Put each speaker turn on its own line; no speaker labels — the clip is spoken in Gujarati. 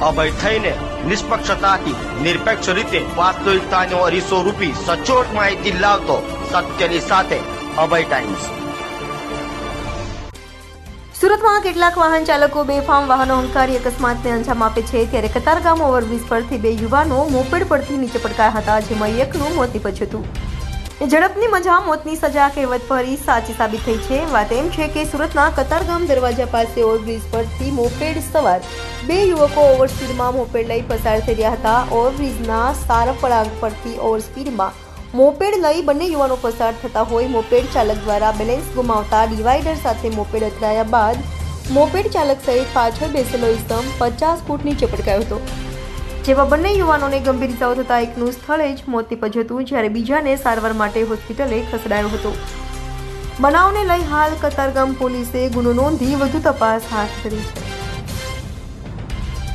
અભય થઈને નિષ્પક્ષતાથી, નિરપેક્ષ રીતે વાસ્તવિકતાનો અરીસો રૂપી સચોટ માહિતી લાવતો સત્યની સાથે અભય ટાઈમ્સ
સુરતમાં કેટલાક વાહન ચાલકો બેફામ વાહનો હંકારી અકસ્માતને અંજામ આપે છે. ત્યારે કતારગામ ઓવરબ્રિજ પરથી બે યુવાનો મોપેડ પરથી નીચે પટકાયા હતા, જેમાં એકનું મોત નીપજ્યું હતું. ઝડપની મજા, મોતની સજા, કહેવત ફરી સાચી સાબિત થઈ છે. વાત એમ છે કે સુરતના કતારગામ દરવાજા પાસે ઓવરબ્રિજ પરથી મોપેડ સવાર બે યુવકો ઓવરસ્પીડમાં મોપેડ લઈ પસાર થઈ રહ્યા હતા. ઓવરબ્રિજના સારપળાગ પરથી ઓવર સ્પીડમાં મોપેડ લઈ બંને યુવાનો પસાર થતા હોય. મોપેડ ચાલક દ્વારા બેલેન્સ ગુમાવતા ડિવાઈડર સાથે મોપેડ અથડાયા બાદ મોપેડ ચાલક સહિત પાછળ બેસેલો ઇસમ પચાસ ફૂટ નીચે પટકાયો હતો. જેમાં બંને યુવાનોને ગંભીર ઇજાઓ થતાં એકનું સ્થળે જ મોત નીપજ્યું હતું, જ્યારે બીજાને સારવાર માટે હોસ્પિટલે ખસેડાયો હતો. બનાવને લઈ હાલ કતારગામ પોલીસે ગુનો નોંધી વધુ તપાસ હાથ ધરી છે.